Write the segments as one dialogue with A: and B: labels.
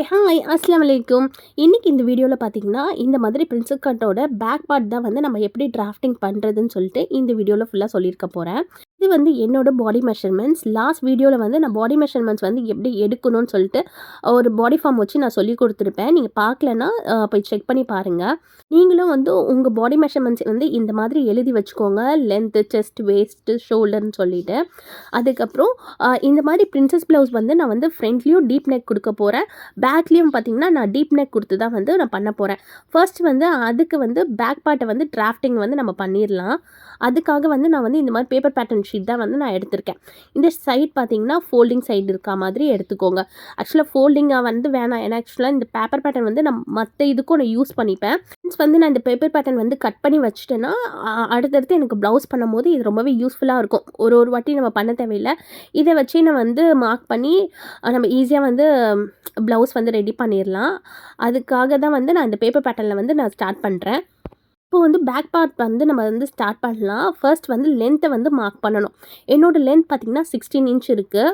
A: Hi அஸ்லாம் வலைக்கும் இன்றைக்கி இந்த வீடியோவில் பார்த்தீங்கன்னா இந்த மாதிரி பிரின்சல் கட்டோட பேக் பார்ட் தான் வந்து நம்ம எப்படி டிராஃப்டிங் பண்ணுறதுன்னு சொல்லிட்டு இந்த வீடியோவில் ஃபுல்லாக சொல்லியிருக்க போகிறேன் இது வந்து என்னோட பாடி மெஷர்மெண்ட்ஸ் லாஸ்ட் வீடியோவில் வந்து நான் பாடி மெஷர்மெண்ட்ஸ் வந்து எப்படி எடுக்கணும்னு சொல்லிட்டு ஒரு பாடி ஃபார்ம் வச்சு நான் சொல்லி கொடுத்துருப்பேன். நீங்கள் பார்க்கலன்னா போய் செக் பண்ணி பாருங்கள் நீங்களும் வந்து உங்கள் பாடி மெஷர்மெண்ட்ஸ் வந்து இந்த மாதிரி எழுதி வச்சுக்கோங்க. லென்த்து செஸ்ட் வேஸ்ட்டு ஷோல்டர்னு சொல்லிட்டு. அதுக்கப்புறம் இந்த மாதிரி பிரின்சஸ் ப்ளவுஸ் வந்து நான் வந்து ஃப்ரண்ட்லேயும் டீப் நெக் கொடுக்க போகிறேன் பேக்லேயும் பார்த்தீங்கன்னா நான் டீப் நெக் கொடுத்து தான் வந்து நான் பண்ண போகிறேன் ஃபர்ஸ்ட் வந்து அதுக்கு வந்து பேக் பார்ட்டை வந்து டிராஃப்டிங் வந்து நம்ம பண்ணிடலாம் அதுக்காக வந்து நான் வந்து இந்த மாதிரி பேப்பர் பேட்டர்ன் ஷீட் தான் வந்து நான் எடுத்திருக்கேன். இந்த சைட் பார்த்தீங்கன்னா ஃபோல்டிங் சைடு இருக்கா மாதிரி எடுத்துக்கோங்க. ஆக்சுவலாக ஃபோல்டிங்காக வந்து வேணாம். ஏன்னா ஆக்சுவலாக இந்த பேப்பர் பேட்டர்ன் வந்து நான் மற்ற இதுக்கும் நான் யூஸ் பண்ணிப்பேன். மீன்ஸ் வந்து நான் இந்த பேப்பர் பேட்டர்ன் வந்து கட் பண்ணி வச்சுட்டேன்னா அடுத்தடுத்து எனக்கு ப்ளவுஸ் பண்ணும்போது இது ரொம்பவே யூஸ்ஃபுல்லாக இருக்கும். ஒரு ஒரு வாட்டி நம்ம பண்ண தேவையில்லை. இதை வச்சு நான் வந்து மார்க் பண்ணி நம்ம ஈஸியாக வந்து ப்ளவுஸ் வந்து ரெடி பண்ணிடலாம். அதுக்காக தான் வந்து நான் இந்த பேப்பர் பேட்டர்னில் வந்து நான் ஸ்டார்ட் பண்ணுறேன் இப்போ வந்து பேக் பார்ட் வந்து நம்ம வந்து ஸ்டார்ட் பண்ணலாம். ஃபர்ஸ்ட் வந்து லென்த்தை வந்து மார்க் பண்ணணும். என்னோடய லென்த் பார்த்திங்கன்னா சிக்ஸ்டீன் இன்ச் இருக்குது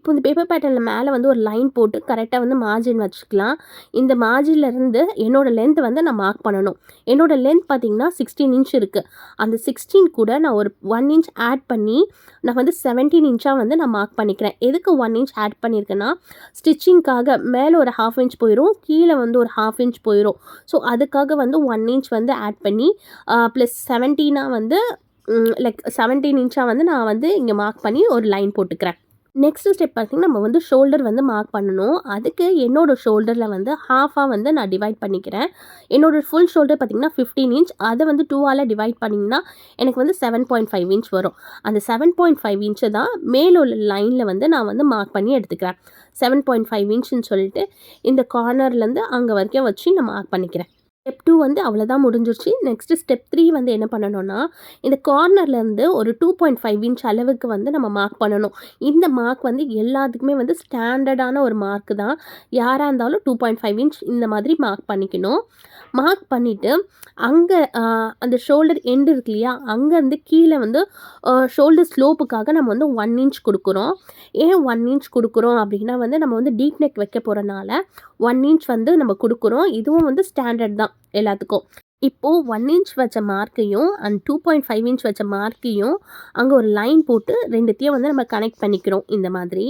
A: இப்போ இந்த பேப்பர் பேட்டர்னில் மேலே வந்து ஒரு லைன் போட்டு கரெக்டாக வந்து மார்ஜின் வச்சுக்கலாம். இந்த மார்ஜின்லேருந்து என்னோடய இருந்து லென்த் வந்து நான் மார்க் பண்ணணும். என்னோடய லென்த் பார்த்தீங்கன்னா சிக்ஸ்டீன் இன்ச் இருக்குது அந்த சிக்ஸ்டீன் கூட நான் ஒரு ஒன் இன்ச் ஆட் பண்ணி நான் வந்து செவன்டீன் இன்ச்சாக வந்து நான் மார்க் பண்ணிக்கிறேன். எதுக்கு ஒன் இன்ச் ஆட் பண்ணியிருக்கேன்னா ஸ்டிச்சிங்க்காக மேலே ஒரு ஹாஃப் இன்ச் போயிடும் கீழே வந்து ஒரு ஹாஃப் இன்ச் போயிடும் ஸோ அதுக்காக வந்து ஒன் இன்ச் வந்து ஆட் பண்ணி ப்ளஸ் செவன்டீனாக வந்து லைக் செவன்டீன் இன்ச்சாக வந்து நான் வந்து இங்கே மார்க் பண்ணி ஒரு லைன் போட்டுக்கிறேன். நெக்ஸ்ட் ஸ்டெப் பார்த்திங்கன்னா நம்ம வந்து ஷோல்டர் வந்து மார்க் பண்ணணும். அதுக்கு என்னோட ஷோல்டரில் வந்து ஹாஃபாக வந்து நான் டிவைட் பண்ணிக்கிறேன். என்னோட ஃபுல் ஷோல்டர் பார்த்திங்கன்னா ஃபிஃப்டீன் இன்ச் அதை வந்து டூவால் டிவைட் பண்ணிங்கன்னா எனக்கு வந்து செவன் பாயிண்ட் ஃபைவ் இன்ச் வரும். அந்த செவன் பாயிண்ட் ஃபைவ் இன்ச்சு தான் மேலுள்ள லைனில் வந்து நான் வந்து மார்க் பண்ணி எடுத்துக்கிறேன். செவன் பாயிண்ட் ஃபைவ் இன்ச்சுன்னு சொல்லிட்டு இந்த கார்னர்லேருந்து அங்கே வரைக்கும் வச்சு நான் மார்க் பண்ணிக்கிறேன். ஸ்டெப் டூ வந்து அவ்வளோதான் முடிஞ்சிருச்சு. நெக்ஸ்ட் ஸ்டெப் த்ரீ வந்து என்ன பண்ணணும்னா இந்த கார்னர்லேருந்து ஒரு டூ பாயிண்ட் ஃபைவ் இன்ச் அளவுக்கு வந்து நம்ம மார்க் பண்ணணும். இந்த மார்க் வந்து எல்லாத்துக்குமே வந்து ஸ்டாண்டர்டான ஒரு மார்க் தான். யாராக இருந்தாலும் டூ பாயிண்ட் ஃபைவ் இன்ச் இந்த மாதிரி மார்க் பண்ணிக்கணும். மார்க் பண்ணிவிட்டு அங்கே அந்த ஷோல்டர் எண்டு இருக்கு இல்லையா அங்கேருந்து கீழே வந்து ஷோல்டர் ஸ்லோப்புக்காக நம்ம வந்து ஒன் இன்ச் கொடுக்குறோம். ஏன் ஒன் இன்ச் கொடுக்குறோம் அப்படின்னா வந்து நம்ம வந்து டீப் நெக் வைக்க போகிறனால ஒன் இன்ச் வந்து நம்ம கொடுக்குறோம். இதுவும் வந்து ஸ்டாண்டர்ட் தான். எல்லாத்துக்கும். இப்போது ஒன் இன்ச் வச்ச மார்க்கையும் and two point five inch வச்ச மார்க்கையும் அங்கே ஒரு லைன் போட்டு ரெண்டுத்தையும் வந்து நம்ம கனெக்ட் பண்ணிக்கிறோம் இந்த மாதிரி.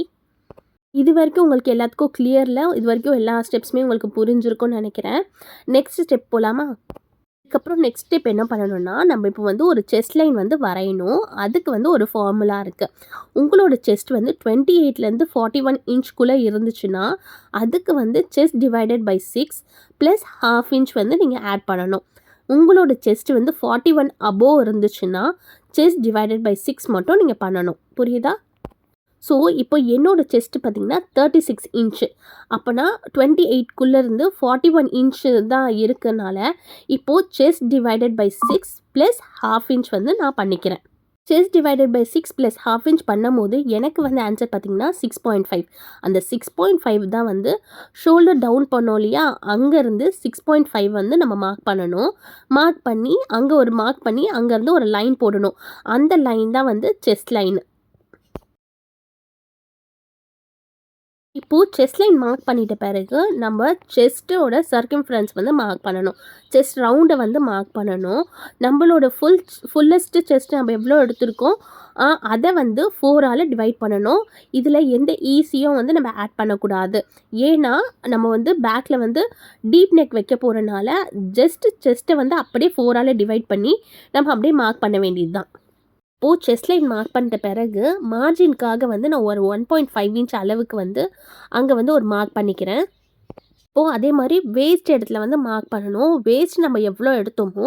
A: இது வரைக்கும் உங்களுக்கு எல்லாத்துக்கும் கிளியரில் இது வரைக்கும் எல்லா ஸ்டெப்ஸுமே உங்களுக்கு புரிஞ்சிருக்கும்னு நினைக்கிறேன். நெக்ஸ்ட் ஸ்டெப் போகலாமா அதுக்கப்புறம் நெக்ஸ்ட் ஸ்டெப் என்ன பண்ணணும்னா நம்ம இப்போ வந்து ஒரு செஸ்ட் லைன் வந்து வரையணும். அதுக்கு வந்து ஒரு ஃபார்முலா இருக்குது உங்களோட செஸ்ட் வந்து டுவெண்ட்டி எயிட்லேருந்து ஃபார்ட்டி ஒன் இன்ச்குள்ளே இருந்துச்சுன்னா அதுக்கு வந்து chest divided by six plus half inch வந்து நீங்கள் ஆட் பண்ணணும். உங்களோட செஸ்ட் வந்து ஃபார்ட்டி ஒன் அபோவ் இருந்துச்சுன்னா செஸ்ட் டிவைடட் பை சிக்ஸ் மட்டும் நீங்கள் பண்ணணும். புரியுதா? ஸோ இப்போ என்னோடய செஸ்ட் பார்த்தீங்கன்னா தேர்ட்டி சிக்ஸ் இன்ச்சு அப்போனா டுவெண்ட்டி எயிட்குள்ளேருந்து ஃபார்ட்டி ஒன் இன்ச்சு தான் இருக்கனால இப்போது chest divided by six plus half inch வந்து நான் பண்ணிக்கிறேன். Chest divided by six plus half inch பண்ணும்போது எனக்கு வந்து ஆன்சர் பார்த்தீங்கன்னா சிக்ஸ் பாயிண்ட் ஃபைவ் அந்த சிக்ஸ் பாயிண்ட் ஃபைவ் தான் வந்து ஷோல்டர் டவுன் பண்ணோம் இல்லையா? அங்கேருந்து சிக்ஸ் பாயிண்ட் ஃபைவ் வந்து நம்ம மார்க் பண்ணணும். மார்க் பண்ணி அங்கே ஒரு மார்க் பண்ணி அங்கேருந்து ஒரு லைன் போடணும். அந்த லைன் தான் வந்து செஸ்ட் லைன் இப்போது செஸ்ட் லைன் மார்க் பண்ணிட்ட பிறகு நம்ம செஸ்ட்டோட சர்க்கிம்ஃபரன்ஸ் வந்து மார்க் பண்ணணும். செஸ்ட் ரவுண்டை வந்து மார்க் பண்ணணும். நம்மளோட ஃபுல் ஃபுல்லஸ்ட்டு செஸ்ட் நம்ம எவ்வளோ எடுத்திருக்கோம் அதை வந்து ஃபோரால் டிவைட் பண்ணணும். இதில் எந்த ஈஸியும் வந்து நம்ம ஆட் பண்ணக்கூடாது. ஏன்னா நம்ம வந்து பேக்கில் வந்து டீப் நெக் வைக்க போகிறனால ஜஸ்ட் செஸ்ட்டை வந்து அப்படியே ஃபோரால் டிவைட் பண்ணி நம்ம அப்படியே மார்க் பண்ண வேண்டியது தான் இப்போது செஸ் லைன் மார்க் பண்ணிட்ட பிறகு மார்ஜின்காக வந்து நான் ஒரு ஒன் பாயிண்ட் ஃபைவ் இன்ச் அளவுக்கு வந்து அங்கே வந்து ஒரு மார்க் பண்ணிக்கிறேன். இப்போது அதே மாதிரி வேஸ்ட் இடத்துல வந்து மார்க் பண்ணணும். வேஸ்ட் நம்ம எவ்வளோ எடுத்தோமோ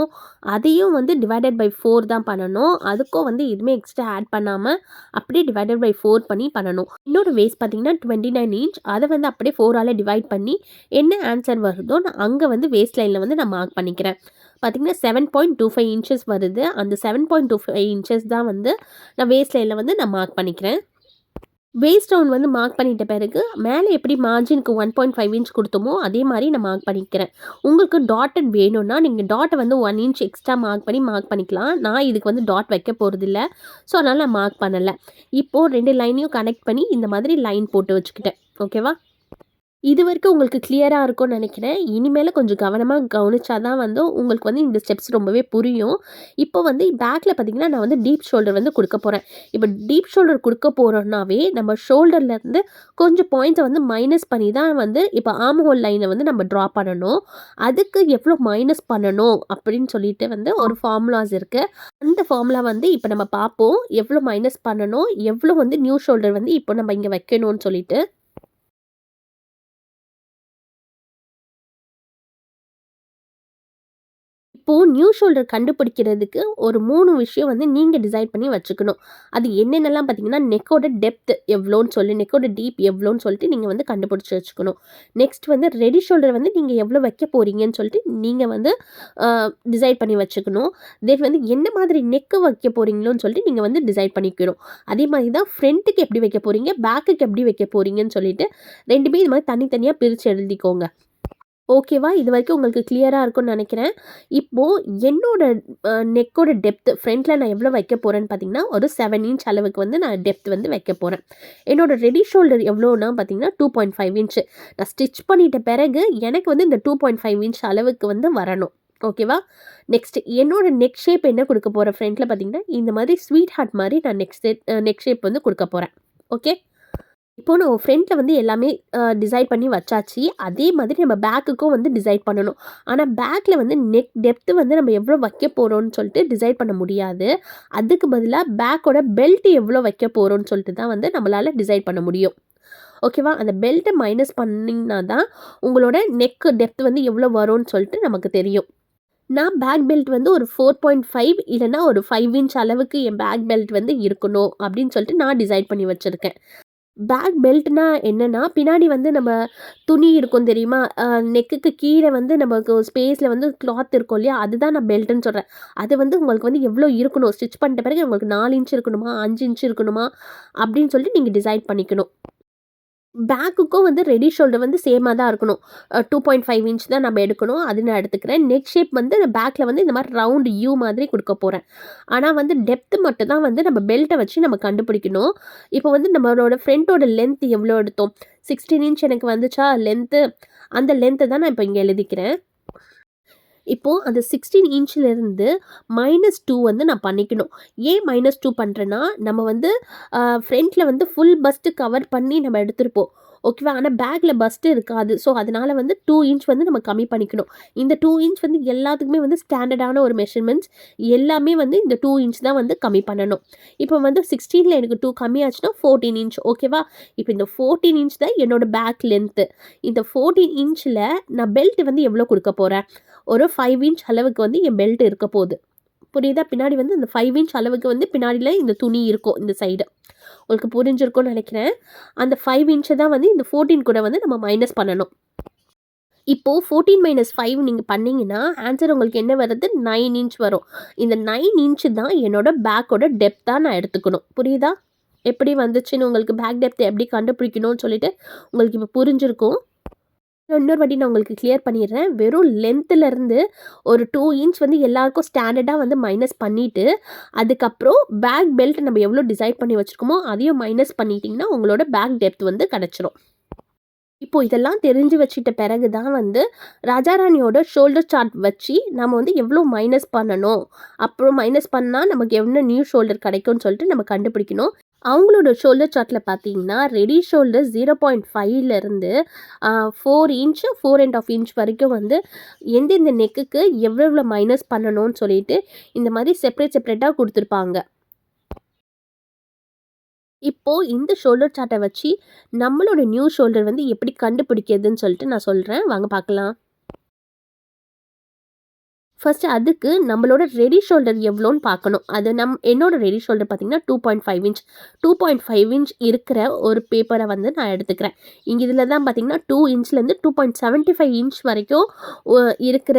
A: அதையும் வந்து டிவைடட் பை ஃபோர் தான் பண்ணணும். அதுக்கும் வந்து எதுவுமே எக்ஸ்ட்ரா ஆட் பண்ணாமல் அப்படியே டிவைடட் பை ஃபோர் பண்ணி பண்ணணும். இன்னொரு வேஸ்ட் பார்த்தீங்கன்னா டுவெண்ட்டி நைன் இன்ச் அதை வந்து அப்படியே ஃபோரால் டிவைட் பண்ணி என்ன ஆன்சர் வருதோ நான் அங்கே வந்து வேஸ்ட் லைனில் வந்து நான் மார்க் பண்ணிக்கிறேன். பார்த்தீங்கன்னா seven point two five inches வருது. அந்த seven point two five inches தான் வந்து நான் வேஸ்ட் லைனில் வந்து நான் மார்க் பண்ணிக்கிறேன். வேஸ்ட் ரவுண்ட் வந்து மார்க் பண்ணிட்ட பிறகு மேலே எப்படி மார்ஜினுக்கு ஒன் பாயிண்ட் ஃபைவ் இன்ச் கொடுத்தோமோ அதே மாதிரி நான் மார்க் பண்ணிக்கிறேன். உங்களுக்கு டாட்டட் வேணும்னா நீங்கள் டாட்டை வந்து ஒன் இன்ச் எக்ஸ்ட்ரா மார்க் பண்ணி மார்க் பண்ணிக்கலாம். நான் இதுக்கு வந்து டாட் வைக்க போகிறதில்ல ஸோ அதனால் நான் மார்க் பண்ணலை. இப்போது ரெண்டு லைனையும் கனெக்ட் பண்ணி இந்த மாதிரி லைன் போட்டு வச்சுக்கிட்டேன். ஓகேவா இது வரைக்கும் உங்களுக்கு கிளியராக இருக்கும்னு நினைக்கிறேன் இனிமேல் கொஞ்சம் கவனமாக கவனிச்சா தான் வந்து உங்களுக்கு வந்து இந்த ஸ்டெப்ஸ் ரொம்பவே புரியும். இப்போ வந்து பேக்கில் பார்த்திங்கன்னா நான் வந்து டீப் ஷோல்டர் வந்து கொடுக்க போகிறேன் இப்போ டீப் ஷோல்டர் கொடுக்க போகிறோன்னாவே நம்ம ஷோல்டர்லேருந்து கொஞ்சம் பாயிண்ட்ஸை வந்து மைனஸ் பண்ணி தான் வந்து இப்போ ஆம் ஹோல் லைனை வந்து நம்ம ட்ரா பண்ணணும். அதுக்கு எவ்வளோ மைனஸ் பண்ணணும் அப்படின்னு சொல்லிட்டு வந்து ஒரு ஃபார்முலாஸ் இருக்குது அந்த ஃபார்முலா வந்து இப்போ நம்ம பார்ப்போம். எவ்வளோ மைனஸ் பண்ணணும், எவ்வளோ வந்து நியூ ஷோல்டர் வந்து இப்போ நம்ம இங்கே வைக்கணும்னு சொல்லிட்டு. இப்போது நியூ ஷோல்டர் கண்டுபிடிக்கிறதுக்கு ஒரு மூணு விஷயம் வந்து நீங்கள் டிசைட் பண்ணி வச்சுக்கணும். அது என்னென்னலாம் பார்த்தீங்கன்னா, நெக்கோட டெப்த் எவ்வளோன்னு சொல்லி, நெக்கோட டீப் எவ்வளோன்னு சொல்லிட்டு நீங்கள் வந்து கண்டுபிடிச்சி வச்சுக்கணும். நெக்ஸ்ட் வந்து ரெடி ஷோல்டர் வந்து நீங்கள் எவ்வளோ வைக்க போகிறீங்கன்னு சொல்லிட்டு நீங்கள் வந்து டிசைட் பண்ணி வச்சுக்கணும். தென் வந்து என்ன மாதிரி நெக்கு வைக்க போகிறீங்களோன்னு சொல்லிட்டு நீங்கள் வந்து டிசைட் பண்ணிக்கணும். அதே மாதிரி தான் ஃப்ரண்ட்டுக்கு எப்படி வைக்க போகிறீங்க பேக்குக்கு எப்படி வைக்க போகிறீங்கன்னு சொல்லிட்டு ரெண்டுமே இது மாதிரி தனித்தனியாக பிரித்து எழுதிக்கோங்க. ஓகேவா? இது வரைக்கும் உங்களுக்கு கிளியராக இருக்கும்னு நினைக்கிறேன் இப்போது என்னோட நெக்கோட டெப்த் ஃப்ரண்ட்ல நான் எவ்வளோ வைக்க போகிறேன்னு பார்த்தீங்கன்னா, ஒரு செவன் இன்ச் அளவுக்கு வந்து நான் டெப்த் வந்து வைக்க போகிறேன் என்னோட ரெடி ஷோல்டர் எவ்வளோனா பார்த்தீங்கன்னா, 2.5 இன்ச். நான் ஸ்டிச் பண்ணிட்ட பிறகு எனக்கு வந்து இந்த 2.5 இன்ச் அளவுக்கு வந்து வரணும். ஓகேவா? நெக்ஸ்ட் என்னோட நெக் ஷேப் என்ன கொடுக்க போகிறேன் ஃப்ரெண்டில் பார்த்தீங்கன்னா, இந்த மாதிரி ஸ்வீட் ஹார்ட் மாதிரி நான் நெக்ஸ்ட் நெக் ஷேப் வந்து கொடுக்க போகிறேன் ஓகே. இப்போ நம்ம ஃப்ரண்ட்டில் வந்து எல்லாமே டிசைட் பண்ணி வச்சாச்சு. அதே மாதிரி நம்ம பேக்குக்கும் வந்து டிசைட் பண்ணணும். ஆனால் பேக்கில் வந்து நெக் டெப்த் வந்து நம்ம எவ்வளோ வைக்க போகிறோன்னு சொல்லிட்டு டிசைட் பண்ண முடியாது. அதுக்கு பதிலாக பேக்கோட பெல்ட் எவ்வளோ வைக்க போகிறோன்னு சொல்லிட்டு தான் வந்து நம்மளால் டிசைட் பண்ண முடியும். ஓகேவா? அந்த பெல்ட்டை மைனஸ் பண்ணிங்கன்னா தான் உங்களோட நெக் டெப்த் வந்து எவ்வளோ வரும்னு சொல்லிட்டு நமக்கு தெரியும். நான் பேக் பெல்ட் வந்து ஒரு ஃபோர் பாயிண்ட் ஃபைவ் இல்லைனா ஒரு ஃபைவ் இன்ச் அளவுக்கு என் பேக் பெல்ட் வந்து இருக்கணும் அப்படின்னு சொல்லிட்டு நான் டிசைட் பண்ணி வச்சுருக்கேன் பேக் பெல்ட்னா என்னென்னா பின்னாடி வந்து நம்ம துணி இருக்கும் தெரியுமா? நெக்குக்கு கீழே வந்து நமக்கு ஸ்பேஸில் வந்து கிளாத் இருக்கும் இல்லையா? அதுதான் நான் பெல்ட்டுன்னு சொல்கிறேன் அது வந்து உங்களுக்கு வந்து எவ்வளோ இருக்கணும், ஸ்டிச் பண்ணிட்ட பிறகு உங்களுக்கு நாலு இன்ச் இருக்கணுமா, அஞ்சு இன்ச் இருக்கணுமா அப்படின்னு சொல்லிட்டு நீங்கள் டிசைட் பண்ணிக்கணும். பேக்குக்கும் வந்து ரெடி ஷோல்டர் வந்து சேமாக தான் இருக்கணும். டூ பாயிண்ட் ஃபைவ் இன்ச் தான் நம்ம எடுக்கணும். அது நான் எடுத்துக்கிறேன். நெக் ஷேப் வந்து பேக்கில் வந்து இந்த மாதிரி ரவுண்ட் யூ மாதிரி கொடுக்க போகிறேன் ஆனால் வந்து டெப்த் மட்டும் தான் வந்து நம்ம பெல்ட்டை வச்சு நம்ம கண்டுபிடிக்கணும். இப்போ வந்து நம்மளோட ஃப்ரண்ட்டோட லென்த் எவ்வளோ எடுத்தோம்? 16 இன்ச் எனக்கு வந்துச்சா லென்த்து? அந்த லென்த்தை தான் நான் இப்போ இங்கே எழுதிக்கிறேன். இப்போது அந்த 16 இன்ச்லேருந்து -2 வந்து நான் பண்ணிக்கணும். ஏன் மைனஸ் டூ பண்ணுறேன்னா நம்ம வந்து ஃப்ரண்ட்டில் வந்து ஃபுல் பஸ்ட்டு கவர் பண்ணி நம்ம எடுத்திருப்போம். ஓகேவா? ஆனால் பேக்கில் பஸ்ட்டு இருக்காது. ஸோ அதனால் வந்து டூ இன்ச் வந்து நம்ம கம்மி பண்ணிக்கணும். இந்த டூ இன்ச் வந்து எல்லாத்துக்குமே வந்து ஸ்டாண்டர்டான ஒரு மெஷர்மெண்ட்ஸ். எல்லாமே வந்து இந்த டூ இன்ச் தான் வந்து கம்மி பண்ணணும். இப்போ வந்து 16ல எனக்கு டூ கம்மியாச்சுன்னா 14 இன்ச் ஓகேவா? இப்போ இந்த 14 இன்ச் தான் என்னோடய பேக் லென்த்து. இந்த ஃபோர்டீன் இன்ச்சில் நான் பெல்ட் வந்து எவ்வளோ கொடுக்க போகிறேன் ஒரு ஃபைவ் இன்ச் அளவுக்கு வந்து என் பெல்ட் இருக்க போகுது புரியுதா? பின்னாடி வந்து இந்த ஃபைவ் இன்ச் அளவுக்கு வந்து பின்னாடியில் இந்த துணி இருக்கும் இந்த சைடு. உங்களுக்கு புரிஞ்சிருக்கும்னு நினைக்கிறேன் அந்த ஃபைவ் இன்ச்சை தான் வந்து இந்த 14 கூட வந்து நம்ம மைனஸ் பண்ணணும். இப்போது ஃபோர்டீன் மைனஸ் ஃபைவ் நீங்கள் பண்ணீங்கன்னா, ஆன்சர் உங்களுக்கு என்ன வருது? நைன் இன்ச் வரும். இந்த நைன் இன்ச்சு தான் என்னோட பேக்கோட டெப்த்தாக நான் எடுத்துக்கணும். புரியுதா? எப்படி வந்துச்சுன்னு உங்களுக்கு பேக் டெப்த் எப்படி கண்டுபிடிக்கணும்னு சொல்லிட்டு உங்களுக்கு இப்போ புரிஞ்சிருக்கும். இன்னொரு வாட்டி நான் உங்களுக்கு கிளியர் பண்ணிடுறேன். வெறும் லென்த்துலேருந்து ஒரு டூ இன்ச் வந்து எல்லாருக்கும் ஸ்டாண்டர்டாக வந்து மைனஸ் பண்ணிவிட்டு அதுக்கப்புறம் பேக் பெல்ட் நம்ம எவ்வளோ டிசைட் பண்ணி வச்சுருக்கோமோ அதையும் மைனஸ் பண்ணிட்டிங்கன்னா உங்களோட பேக் டெப்த் வந்து கிடைச்சிரும். இப்போது இதெல்லாம் தெரிஞ்சு வச்சுட்ட பிறகு தான் வந்து ராஜாராணியோட ஷோல்டர் சார்ட் வச்சு நம்ம வந்து எவ்வளோ மைனஸ் பண்ணணும். அப்புறம் மைனஸ் பண்ணால் நமக்கு எவ்வளோ நியூ ஷோல்டர் கிடைக்கும்னு சொல்லிட்டு நம்ம கண்டுபிடிக்கணும். அவங்களோட ஷோல்டர் சார்ட்டில் பார்த்தீங்கன்னா, ரெடி ஷோல்டர் ஜீரோ பாயிண்ட் ஃபைவ்லேருந்து ஃபோர் இன்ச், 4 1/2 இன்ச் வரைக்கும் வந்து எந்தெந்த நெக்குக்கு எவ்வளோ எவ்வளோ மைனஸ் பண்ணணும்னு சொல்லிட்டு, இந்த மாதிரி செப்பரேட் செப்ரேட்டாக கொடுத்துருப்பாங்க இப்போது இந்த ஷோல்டர் சார்ட்டை வச்சு நம்மளோட நியூ ஷோல்டர் வந்து எப்படி கண்டுபிடிக்கிறதுன்னு சொல்லிட்டு நான் சொல்கிறேன் வாங்க பார்க்கலாம். ஃபர்ஸ்ட் அதுக்கு நம்மளோட ரெடி ஷோல்டர் எவ்வளோன்னு பார்க்கணும். அது நம் என்னோட ரெடி ஷோல்டர் பார்த்தீங்கன்னா 2.5 இன்ச். 2.5 இன்ச் இருக்கிற ஒரு பேப்பரை வந்து நான் எடுத்துக்கிறேன். இங்கே இதில் தான் பார்த்தீங்கன்னா டூ இன்ச்லேருந்து 2.75 இன்ச் வரைக்கும் இருக்கிற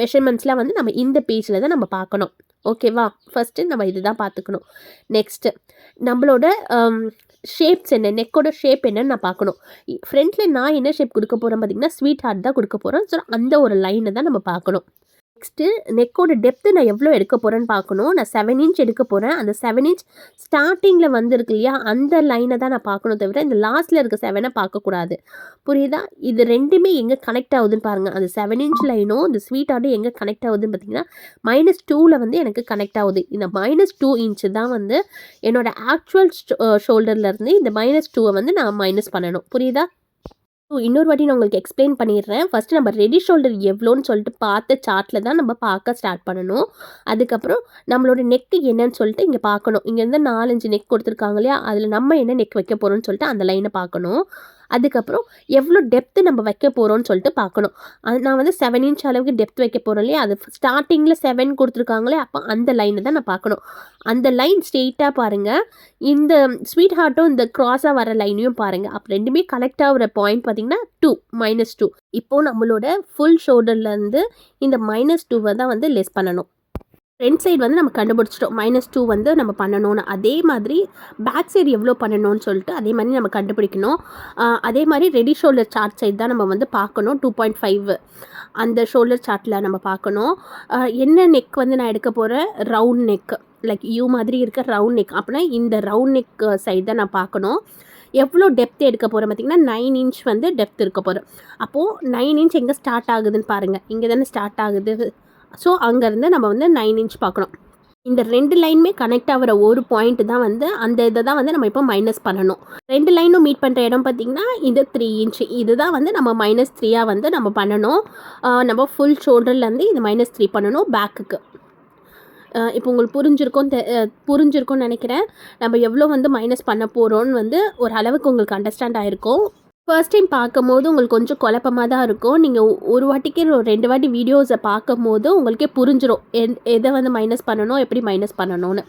A: மெஷர்மெண்ட்ஸ்லாம் வந்து நம்ம இந்த பேஜில் தான் நம்ம பார்க்கணும். ஓகேவா? ஃபர்ஸ்ட்டு நம்ம இதுதான் பார்த்துக்கணும். நெக்ஸ்ட்டு நம்மளோட um, ஷேப்ஸ் என்ன? நெக்கோட ஷேப் என்னன்னு நான் பார்க்கணும். ஃப்ரண்ட்டில் நான் என்ன ஷேப் கொடுக்க போகிறேன் பார்த்தீங்கன்னா, ஸ்வீட் ஹார்ட் தான் கொடுக்க போகிறோம் ஸோ அந்த ஒரு லைனை தான் நம்ம பார்க்கணும். நெக்ஸ்ட்டு நெக்கோட டெப்த்து நான் எவ்வளோ எடுக்க போகிறேன்னு பார்க்கணும். நான் செவன் இன்ச் எடுக்க போகிறேன் அந்த செவன் இன்ச் ஸ்டார்டிங்கில் வந்துருக்கு இல்லையா? அந்த லைனை தான் நான் பார்க்கணும் தவிர இந்த லாஸ்ட்டில் இருக்க செவனை பார்க்கக்கூடாது. புரியுதா? இது ரெண்டுமே எங்கே கனெக்ட் ஆகுதுன்னு பாருங்கள் அந்த செவன் இன்ச் லைனும் இந்த ஸ்வீட் ஆர்டும் எங்கே கனெக்ட் ஆகுதுன்னு பார்த்தீங்கன்னா மைனஸ் டூவில் வந்து எனக்கு கனெக்ட் ஆகுது. இந்த மைனஸ் டூ இன்ச்சு தான் வந்து என்னோடய ஆக்சுவல் ஷோல்டர்லேருந்து இந்த மைனஸ் டூவை வந்து நான் மைனஸ் பண்ணணும். புரியுதா? ஸோ இன்னொரு வாட்டி நான் உங்களுக்கு எக்ஸ்பிளைன் பண்ணிடுறேன். ஃபஸ்ட்டு நம்ம ரெடி ஷோல்டர் எவ்வளோன்னு சொல்லிட்டு பார்த்த சார்ட்டில் தான் நம்ம பார்க்க ஸ்டார்ட் பண்ணணும். அதுக்கப்புறம் நம்மளோட நெக்கு என்னன்னு சொல்லிட்டு இங்கே பார்க்கணும். இங்கேருந்து நாலஞ்சு நெக் கொடுத்துருக்காங்க இல்லையா? அதில் நம்ம என்ன நெக் வைக்க போகிறோம்னு சொல்லிட்டு அந்த லைனை பார்க்கணும். அதுக்கப்புறம் எவ்வளோ டெப்த்து நம்ம வைக்க போகிறோம்னு சொல்லிட்டு பார்க்கணும். அது நான் வந்து செவன் இன்ச் அளவுக்கு டெப்த் வைக்க போகிறோம் இல்லையா? அது ஸ்டார்டிங்கில் செவன் கொடுத்துருக்காங்களே அப்போ அந்த லைனை தான் நான் பார்க்கணும். அந்த லைன் ஸ்ட்ரெயிட்டாக பாருங்கள் இந்த ஸ்வீட் ஹார்ட்டும் இந்த க்ராஸாக வர லைனையும் பாருங்கள் அப்போ ரெண்டுமே கலெக்ட் ஆகிற பாயிண்ட் பார்த்திங்கன்னா டூ மைனஸ் டூ இப்போது நம்மளோட ஃபுல் ஷோல்டர்லேருந்து இந்த மைனஸ் டூவை தான் வந்து லெஸ் பண்ணணும். ஃப்ரண்ட் சைடு வந்து நம்ம கண்டுபிடிச்சிட்டோம். மைனஸ் டூ வந்து நம்ம பண்ணணும்னு. அதே மாதிரி பேக் சைடு எவ்வளோ பண்ணணும்னு சொல்லிட்டு அதே மாதிரி நம்ம கண்டுபிடிக்கணும். அதே மாதிரி ரெடி ஷோல்டர் சார்ட் சைடு தான் நம்ம வந்து பார்க்கணும். டூ பாயிண்ட் ஃபைவ் அந்த ஷோல்டர் சார்ட்டில் நம்ம பார்க்கணும். என்ன நெக் வந்து நான் எடுக்க போகிறேன் ரவுண்ட் நெக் லைக் யூ மாதிரி இருக்க ரவுண்ட் நெக் அப்படின்னா இந்த ரவுண்ட் நெக் சைடு தான் நான் பார்க்கணும். எவ்வளோ டெப்த் எடுக்க போகிறேன் பார்த்தீங்கன்னா நைன் இன்ச் வந்து டெப்த் இருக்க போகிறேன் அப்போது நைன் இன்ச் எங்கே ஸ்டார்ட் ஆகுதுன்னு பாருங்கள் இங்கே தானே ஸ்டார்ட் ஆகுது. ஸோ அங்கேருந்து நம்ம வந்து நைன் இன்ச் பார்க்கணும். இந்த ரெண்டு லைனுமே கனெக்ட் ஆகிற ஒரு பாயிண்ட் தான் வந்து அந்த இதை தான் வந்து நம்ம இப்போ மைனஸ் பண்ணணும். ரெண்டு லைனும் மீட் பண்ணுற இடம் பார்த்திங்கன்னா இது த்ரீ இன்ச் இதுதான் வந்து நம்ம மைனஸ் த்ரீயாக வந்து நம்ம பண்ணணும். நம்ம ஃபுல் ஷோல்டர்லேருந்து இது மைனஸ் த்ரீ பண்ணணும் பேக்குக்கு இப்போ உங்களுக்கு புரிஞ்சிருக்கும் தெ புரிஞ்சிருக்கும்னு நினைக்கிறேன். நம்ம எவ்வளோ வந்து மைனஸ் பண்ண போகிறோன்னு வந்து ஒரு அளவுக்கு உங்களுக்கு அண்டர்ஸ்டாண்ட் ஆகிருக்கும் ஃபர்ஸ்ட் டைம் பார்க்கும்போது உங்களுக்கு கொஞ்சம் குழப்பமாக தான் இருக்கும். நீங்கள் ஒரு வாட்டிக்கு ரெண்டு வாட்டி வீடியோஸை பார்க்கும்போது உங்களுக்கே புரிஞ்சிடும் எந் எதை வந்து மைனஸ் பண்ணணும் எப்படி மைனஸ் பண்ணணும்னு.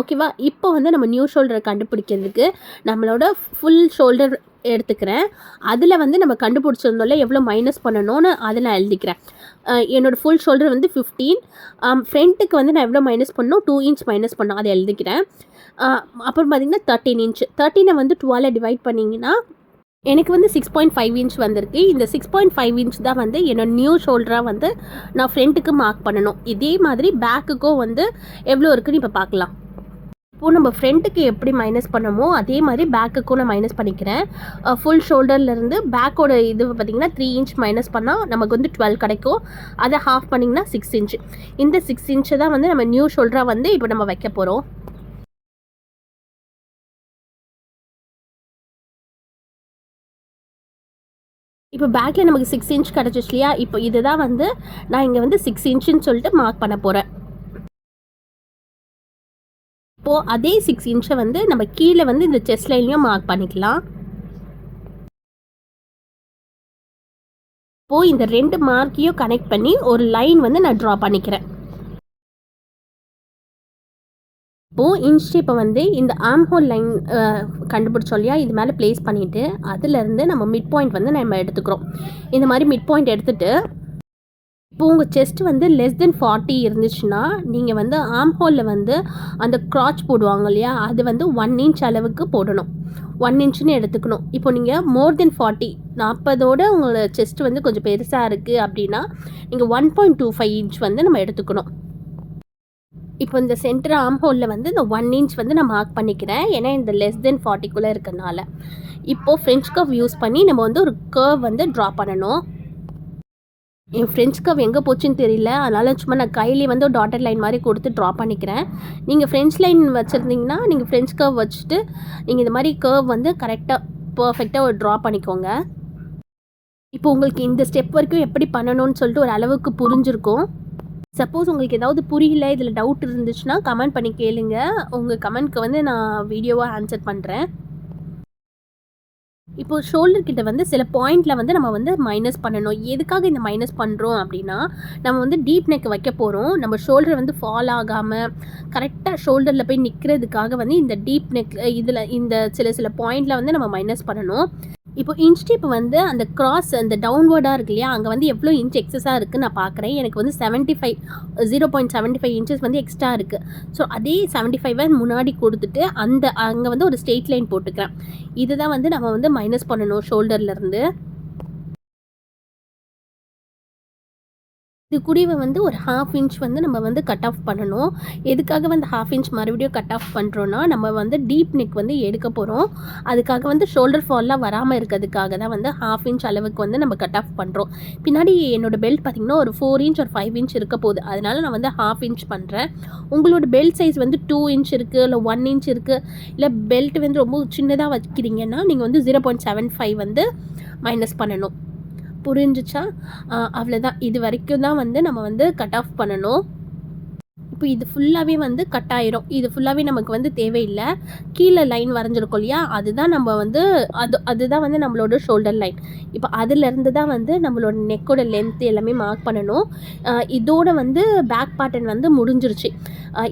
A: ஓகேவா இப்போ வந்து நம்ம நியூ ஷோல்டரை கண்டுபிடிக்கிறதுக்கு நம்மளோட ஃபுல் ஷோல்டர் எடுத்துக்கிறேன். அதில் வந்து நம்ம கண்டுபிடிச்சிருந்தோம்ல எவ்வளோ மைனஸ் பண்ணணும்னு அதை நான் எழுதிக்கிறேன். என்னோடய ஃபுல் ஷோல்டர் வந்து ஃபிஃப்டீன் ஃப்ரண்ட்டுக்கு வந்து நான் எவ்வளோ மைனஸ் பண்ணணும்? டூ இன்ச் மைனஸ் பண்ணோம் அதை எழுதிக்கிறேன். அப்புறம் பார்த்தீங்கன்னா தேர்ட்டீன் இன்ச் தேர்ட்டீனை வந்து டுவெலை டிவைட் பண்ணிங்கன்னா எனக்கு வந்து சிக்ஸ் பாயிண்ட் ஃபைவ் இன்ச் வந்திருக்கு. இந்த சிக்ஸ் பாயிண்ட் ஃபைவ் இன்ச் தான் வந்து என்னோடய நியூ ஷோல்டராக வந்து நான் ஃப்ரண்ட்டுக்கு மார்க் பண்ணணும். இதே மாதிரி பேக்குக்கும் வந்து எவ்வளோ இருக்குன்னு இப்போ பார்க்கலாம். இப்போது நம்ம ஃப்ரண்ட்டுக்கு எப்படி மைனஸ் பண்ணமோ அதே மாதிரி பேக்குக்கும் நான் மைனஸ் பண்ணிக்கிறேன். ஃபுல் ஷோல்டர்லேருந்து பேக்கோட இது பார்த்திங்கன்னா த்ரீ இன்ச் மைனஸ் பண்ணால் நமக்கு வந்து டுவெல் கிடைக்கும். அதை ஹாஃப் பண்ணிங்கன்னா சிக்ஸ் இன்ச் இந்த சிக்ஸ் இன்ச்சை தான் வந்து நம்ம நியூ ஷோல்டராக வந்து இப்போ நம்ம வைக்க போகிறோம் இப்போ பேக்கில் நமக்கு சிக்ஸ் இன்ச் கிடச்சிச்சு இல்லையா? இப்போ இதுதான் வந்து நான் இங்கே வந்து சிக்ஸ் இன்ச்சுன்னு சொல்லிட்டு மார்க் பண்ண போகிறேன் இப்போது அதே சிக்ஸ் இன்ச்சை வந்து நம்ம கீழே வந்து இந்த செஸ்ட் லைன்லையும் மார்க் பண்ணிக்கலாம். இப்போது இந்த ரெண்டு மார்க்கையும் கனெக்ட் பண்ணி ஒரு லைன் வந்து நான் ட்ரா பண்ணிக்கிறேன். இப்போது இப்போ வந்து இந்த ஆம் ஹோல் லைன் கண்டுபிடிச்சோம் இல்லையா? இது மேலே ப்ளேஸ் பண்ணிவிட்டு அதுலேருந்து நம்ம மிட் பாயிண்ட் வந்து நம்ம எடுத்துக்கிறோம். இந்த மாதிரி மிட் பாயிண்ட் எடுத்துகிட்டு இப்போ உங்கள் செஸ்ட் வந்து லெஸ் தென் ஃபார்ட்டி இருந்துச்சுன்னா நீங்கள் வந்து ஆம் ஹோலில் வந்து அந்த க்ராச் போடுவாங்க இல்லையா? அது வந்து ஒன் இன்ச் அளவுக்கு போடணும். ஒன் இன்ச்சுன்னு எடுத்துக்கணும். இப்போ நீங்கள் மோர் தென் ஃபார்ட்டி நாற்பதோட உங்களோட செஸ்ட் வந்து கொஞ்சம் பெருசாக இருக்குது அப்படின்னா நீங்கள் one point two five inch வந்து நம்ம எடுத்துக்கணும். இப்போ இந்த சென்டர் ஆம் ஹோலில் வந்து இந்த ஒன் இன்ச் வந்து நான் மார்க் பண்ணிக்கிறேன். ஏன்னா இந்த லெஸ் தென் ஃபார்ட்டிக்குள்ளே இருக்கனால. இப்போது ஃப்ரெஞ்ச் கர்வ் யூஸ் பண்ணி நம்ம வந்து ஒரு கர்வ் வந்து ட்ரா பண்ணணும். என் ஃப்ரெஞ்ச் கர்வ் எங்கே போச்சுன்னு தெரியல. அதனால் சும்மா நான் கையிலே வந்து ஒரு டாட்டர் லைன் மாதிரி கொடுத்து ட்ரா பண்ணிக்கிறேன். நீங்கள் ஃப்ரெஞ்ச் லைன் வச்சுருந்தீங்கன்னா நீங்கள் ஃப்ரெஞ்ச் கர்வ் வச்சுட்டு நீங்கள் இந்த மாதிரி கர்வ் வந்து கரெக்டாக பர்ஃபெக்டாக ஒரு ட்ரா பண்ணிக்கோங்க. இப்போ உங்களுக்கு இந்த ஸ்டெப் வரைக்கும் எப்படி பண்ணணும்னு சொல்லிட்டு ஒரு அளவுக்கு புரிஞ்சிருக்கும். சப்போஸ் உங்களுக்கு ஏதாவது புரியல இதில் டவுட் இருந்துச்சுன்னா கமெண்ட் பண்ணி கேளுங்க. உங்கள் கமெண்ட்க்கு வந்து நான் வீடியோவாக ஆன்சர் பண்ணுறேன் இப்போ ஷோல்டர் கிட்ட வந்து சில பாயிண்ட்ல வந்து நம்ம வந்து மைனஸ் பண்ணணும். எதுக்காக இந்த மைனஸ் பண்ணுறோம் அப்படின்னா நம்ம வந்து டீப் நெக் வைக்க போகிறோம் நம்ம ஷோல்டர் வந்து ஃபால் ஆகாமல் கரெக்டாக ஷோல்டரில் போய் நிற்கிறதுக்காக வந்து இந்த டீப் நெக் இதில் இந்த சில சில பாயிண்டில் வந்து நம்ம மைனஸ் பண்ணணும். இப்போ இன்ச் டிப் வந்து அந்த கிராஸ் அந்த டவுன்வேர்டாக இருக்கு இல்லையா? அங்கே வந்து எவ்வளோ இன்ச் எக்ஸஸாக இருக்குதுன்னு நான் பார்க்குறேன் எனக்கு வந்து seventy five zero point seventy five inches வந்து எக்ஸ்ட்ரா இருக்குது ஸோ அதே செவன்ட்டி ஃபைவை முன்னாடி கொடுத்துட்டு அந்த அங்கே வந்து ஒரு ஸ்ட்ரெயிட் லைன் போட்டுக்கிறேன். இதுதான் வந்து நம்ம வந்து மைனஸ் பண்ணணும் ஷோல்டர்லேருந்து இது குடிவை வந்து ஒரு ஹாஃப் இன்ச் வந்து நம்ம வந்து கட் ஆஃப் பண்ணணும். எதுக்காக வந்து ஹாஃப் இன்ச் மறுபடியும் கட் ஆஃப் பண்ணுறோன்னா நம்ம வந்து டீப் நெக் வந்து எடுக்க போகிறோம் அதுக்காக வந்து ஷோல்டர் ஃபால்லாம் வராமல் இருக்கிறதுக்காக தான் வந்து ஹாஃப் இன்ச் அளவுக்கு வந்து நம்ம கட் ஆஃப் பண்ணுறோம் பின்னாடி என்னோட பெல்ட் பார்த்திங்கன்னா ஒரு ஃபோர் இன்ச் ஒரு ஃபைவ் இன்ச் இருக்க போகுது. அதனால நான் வந்து ஹாஃப் இன்ச் பண்ணுறேன் உங்களோட பெல்ட் சைஸ் வந்து டூ இன்ச் இருக்குது இல்லை ஒன் இன்ச் இருக்குது இல்லை பெல்ட் வந்து ரொம்ப சின்னதாக வைக்கிறீங்கன்னா நீங்கள் வந்து ஜீரோ பாயிண்ட் செவன் ஃபைவ் வந்து மைனஸ் பண்ணணும். புரிஞ்சிச்சா? அவ்வளோதான் இது வரைக்கும் தான் வந்து நம்ம வந்து கட் ஆஃப் பண்ணணும். இப்போ இது ஃபுல்லாகவே வந்து கட் ஆயிரும். இது ஃபுல்லாகவே நமக்கு வந்து தேவையில்லை. கீழே லைன் வரைஞ்சிருக்கோம் இல்லையா? அதுதான் நம்ம வந்து அது அதுதான் வந்து நம்மளோட ஷோல்டர் லைன் இப்போ அதுலேருந்து தான் வந்து நம்மளோட நெக்கோட லென்த் எல்லாமே மார்க் பண்ணணும். இதோட வந்து பேக் பேட்டர்ன் வந்து முடிஞ்சிருச்சு.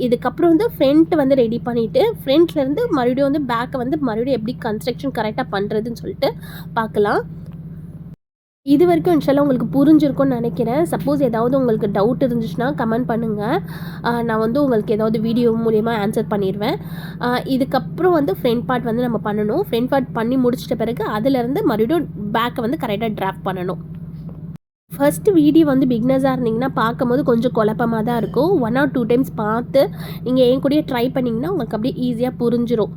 A: இதுக்கப்புறம் வந்து ஃப்ரண்ட் வந்து ரெடி பண்ணிவிட்டு ஃப்ரண்ட்லேருந்து மறுபடியும் வந்து பேக்கை வந்து மறுபடியும் எப்படி கன்ஸ்ட்ரக்ஷன் கரெக்டாக பண்ணுறதுன்னு சொல்லிட்டு பார்க்கலாம். இது வரைக்கும் இன்ஷால்லாம் உங்களுக்கு புரிஞ்சிருக்கும்னு நினைக்கிறேன். சப்போஸ் ஏதாவது உங்களுக்கு டவுட் இருந்துச்சுன்னா கமெண்ட் பண்ணுங்கள் நான் வந்து உங்களுக்கு ஏதாவது வீடியோ மூலயமா ஆன்சர் பண்ணிடுவேன் இதுக்கப்புறம் வந்து ஃப்ரண்ட் பார்ட் வந்து நம்ம பண்ணணும். ஃப்ரண்ட் பார்ட் பண்ணி முடிச்சிட்ட பிறகு அதுலேருந்து மறுபடியும் பேக்கை வந்து கரெக்டாக ட்ராப் பண்ணணும். ஃபஸ்ட்டு வீடியோ வந்து பிக்னஸாக இருந்தீங்கன்னா பார்க்கும்போது கொஞ்சம் குழப்பமாக தான் இருக்கும். ஒன் ஆர் டூ டைம்ஸ் பார்த்து நீங்கள் என் கூடயே ட்ரை பண்ணிங்கன்னா உங்களுக்கு அப்படியே ஈஸியாக புரிஞ்சிடும்